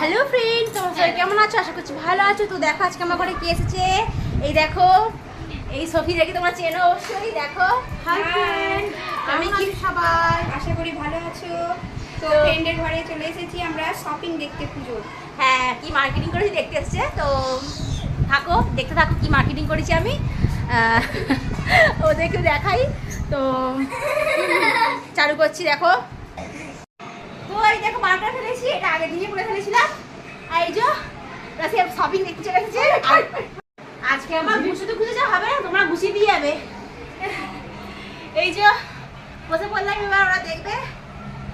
Hello friend তোমার সবাই কেমন আছো? আশা করছি ভালো আছো। তো দেখো আজকে আমার ঘরে কে এসেছে? এই দেখো এই সফি দেখে তোমরা চেনো অবশ্যই। দেখো হাই ফ্রেন্ড আমি কি সবাই? আশা করি ভালো আছো। তো ফ্রেন্ডের ঘরে চলে এসেছি আমরা শপিং দেখতে পুজোর। হ্যাঁ কি মার্কেটিং করেছি দেখতে এসছে। তো থাকো দেখতে থাকো কি মার্কেটিং করেছি আমি। ওদেরকে দেখাই। তো চালু করছি দেখো। এই দেখো মার্কার ফেলেছি এটা আগে দিয়ে করে ফেলেছিলাম। আর এই যে শপিং দেখতে চলে এসেছে। আজকে আমার গুছিয়ে তো গুছিয়ে যাওয়া হবে না তোমরা গুছিয়ে দিয়ে যাবে। এই যে বসে পড়লাম এবার ওরা দেখবে।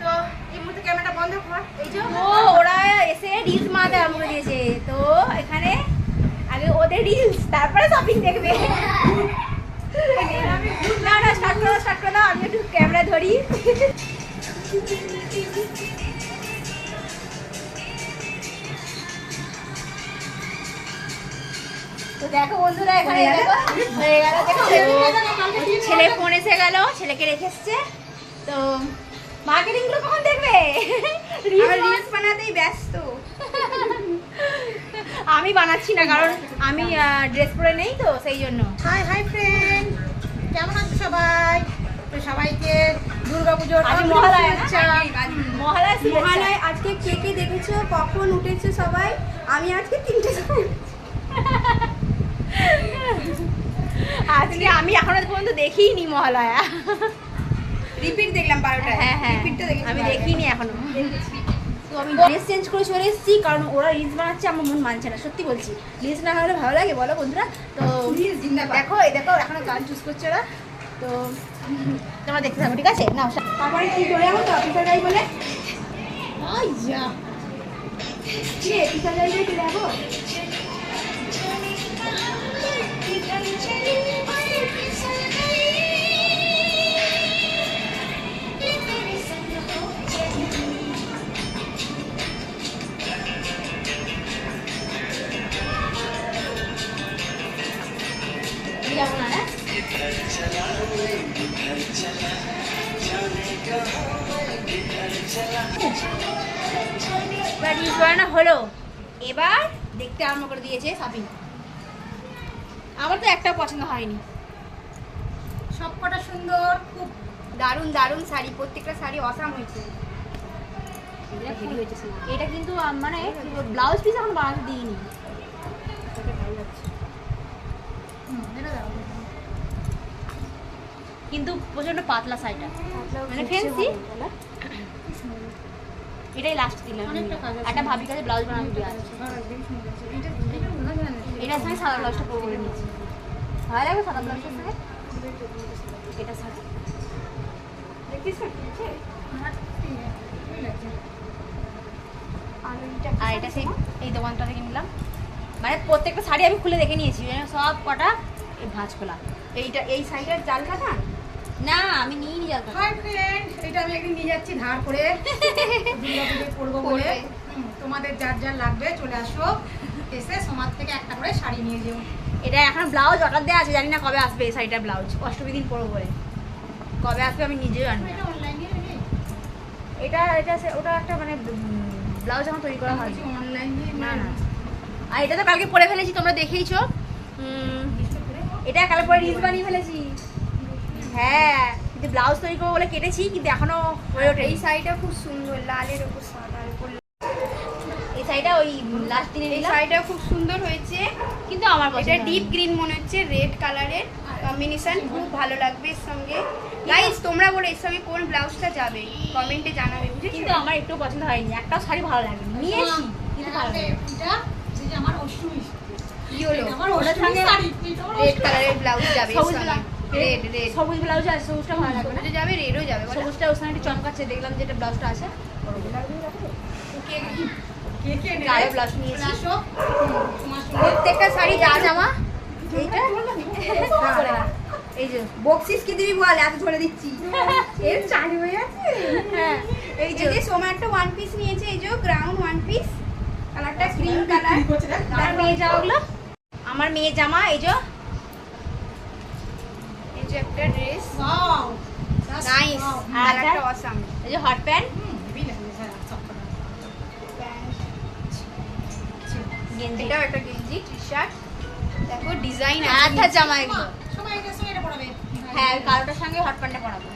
তো এই মুহূর্তে ক্যামেরাটা বন্ধ কর। এই যে ও ওরা এসে রিলস মারাতে আরম্ভ করে দিয়েছে। তো এখানে আগে ওদের রিলস তারপরে শপিং দেখবে। না না স্টার্ট করো স্টার্ট করো আমি একটু ক্যামেরা ধরি। দেখো বন্ধুরা এখানে হয়ে গেল? ছেলে ফোন এসে গেল। ছেলেকে রেখে এসছে। তো মার্কেটিংগুলো কখন দেখবে? রিলস বানাতেই ব্যস্ত। আমি বানাচ্ছি না কারণ আমি ড্রেস পরে নেই তো সেই জন্য। হাই হাই ফ্রেন্ড কেমন আছো সবাই? তো সবাইকে মহালয়া আজকে কে কে দেখেছ? কখন উঠেছো সবাই? আমি আজকে তিনটে সময় আজকে আমি এখনও পর্যন্ত দেখিনি মহালয়া। রিপিট দেখলাম বারোটায় হ্যাঁ হ্যাঁ। আমি দেখিনি এখনও। তো আমি ড্রেস চেঞ্জ করে চলে এসেছি কারণ ওরা রিলস বানাচ্ছে আমার মন মানছে না সত্যি বলছি। রিলস না হলে ভালো লাগে বলো বন্ধুরা। তো দেখো এই দেখো এখনও গান চুজ করছে ওরা। তো, তোমরা দেখতে থাকো, ঠিক আছে? না তারপরে কি চলে যাব তো অফিসার গাড়ি বলে? অফিসার গাড়ি চলে যাব যাব না না এবার হলো এবার দেখতে আরম্ভ করে দিয়েছে শপিং আমার তো একটাও পছন্দ হয়নি সব কটা সুন্দর খুব দারুণ দারুণ শাড়ি প্রত্যেকটা শাড়ি অসাম হয়েছে। এটা কিন্তু মানে ব্লাউজ পিস এখন বানাতে দিইনি। এটা দাও। কিন্তু প্রচণ্ড পাতলা শাড়িটা। মানে ফেন্সি এটাই লাস্ট দিলাম। একটা ভাবি কাছে ব্লাউজ এটা এটা মনে হয়। এটার সঙ্গে সাদা ব্লাউজটা পরে করে ভালো লাগবে সাদা ব্লাউজের সঙ্গে এটা সাদা আর এটা সেই এই দোকানটা থেকে নিলাম। মানে প্রত্যেকটা শাড়ি আমি খুলে দেখে নিয়েছি। সব কটা এই ভাঁজ খোলা। এইটা এই সাইডের জাল কাটা না আমি নিয়ে নি যাব হাই ফ্রেন্ড এটা আমি একদিন নিয়ে যাচ্ছি ধার করে। দুর্গাপুজোয় পরবো বলে। তোমাদের যার যার লাগবে চলে আসো। এসে সমাজ থেকে একটা করে শাড়ি নিয়ে যেও। এটা এখন ব্লাউজ অর্ডার দেওয়া আছে জানি না কবে আসবে এই শাড়িটার ব্লাউজ। অষ্টমী দিন পরবো বলে। কবে আসবে আমি নিজেও জানি এটা অনলাইনে এটা ওটা একটা মানে ব্লাউজ এখন তৈরি করা হয়নি। অনলাইনে না না। আর এটা তো কালকে পরে ফেলেছি তোমরা দেখেইছো। এটা কাল পরে রিলস বানিয়ে ফেলেছি। হ্যাঁ কিন্তু ব্লাউজ তৈরি করব বলে কেটেছি কিন্তু এখনও হয়ে ওঠে এই শাড়িটা খুব সুন্দর লালের ওপর সাদার উপর এই শাড়িটা ওই লাস্ট দিনে এই শাড়িটা খুব সুন্দর হয়েছে। কিন্তু আমার এটা ডিপ গ্রিন মনে হচ্ছে রেড কালারের কম্বিনেশন খুব ভালো লাগবে এর সঙ্গে। গাইস তোমরা বলে এর সঙ্গে কোন ব্লাউজটা যাবে? কমেন্টে জানাবে কিন্তু বুঝেছ আমার একটু পছন্দ হয়নি একটাও শাড়ি ভালো লাগেনি। নিয়েছি কিন্তু ভালো লাগেনি। এটা যে আমার অষ্টমী কি আমার অষ্টমী শাড়ি রেড কালারের ব্লাউজ যাবে সঙ্গে। রেড সবুজ ব্লাউজ আছে সবুজটা ভালো লাগবে না? যাবে রেডও যাবে সবুজটা সঙ্গে একটু চমকাচ্ছে দেখলাম যেটা ব্লাউজটা আছে। প্রত্যেকটা শাড়ি যা জামা হ্যাঁ, এই যে বক্সিস কি দিবি বল এত ধরে দিচ্ছি। এর চারি হয়ে আছে। হ্যাঁ এই যে। সোমা একটা ওয়ান পিস নিয়েছে এই যে গ্রাউন্ড ওয়ান পিস কালারটা ক্রিম কালার? আমার মেয়ে জামাগুলো আমার মেয়ে জামা এই যে। একটা ড্রেস! That's- নাইস আর একটা? অসাম এই যে হট প্যান্ট গেঞ্জি এটাও একটা গেঞ্জি টি শার্ট দেখো ডিজাইন আধা জামা এগুলো সবাই এটার সঙ্গে এটা পড়াবে হ্যাঁ কালোটার সঙ্গে হট প্যান্টটা পরাবো।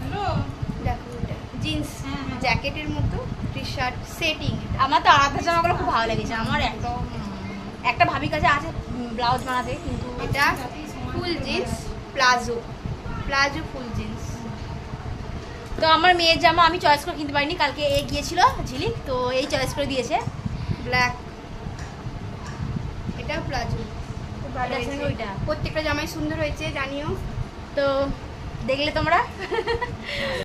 হ্যালো দেখো এটা জিন্স হ্যাঁ, হ্যাঁ। জ্যাকেটের মতো টি শার্ট সেটিং আমার তো আধা জামাগুলো খুব ভালো লেগেছে। আমার একদম একটা ভাবির কাছে আছে ব্লাউজ বানাতে কিন্তু এটা full jeans palazzo. Palazzo full jeans. তো আমার মেয়ের জামা আমি চয়েস করে কিনতে পারিনি কালকে এ গিয়েছিল ঝিলিক তো এই চয়েস করে দিয়েছে। ব্ল্যাক। এটা প্লাজো ওইটা। প্রত্যেকটা জামাই সুন্দর হয়েছে জানিও। তো দেখলে তোমরা।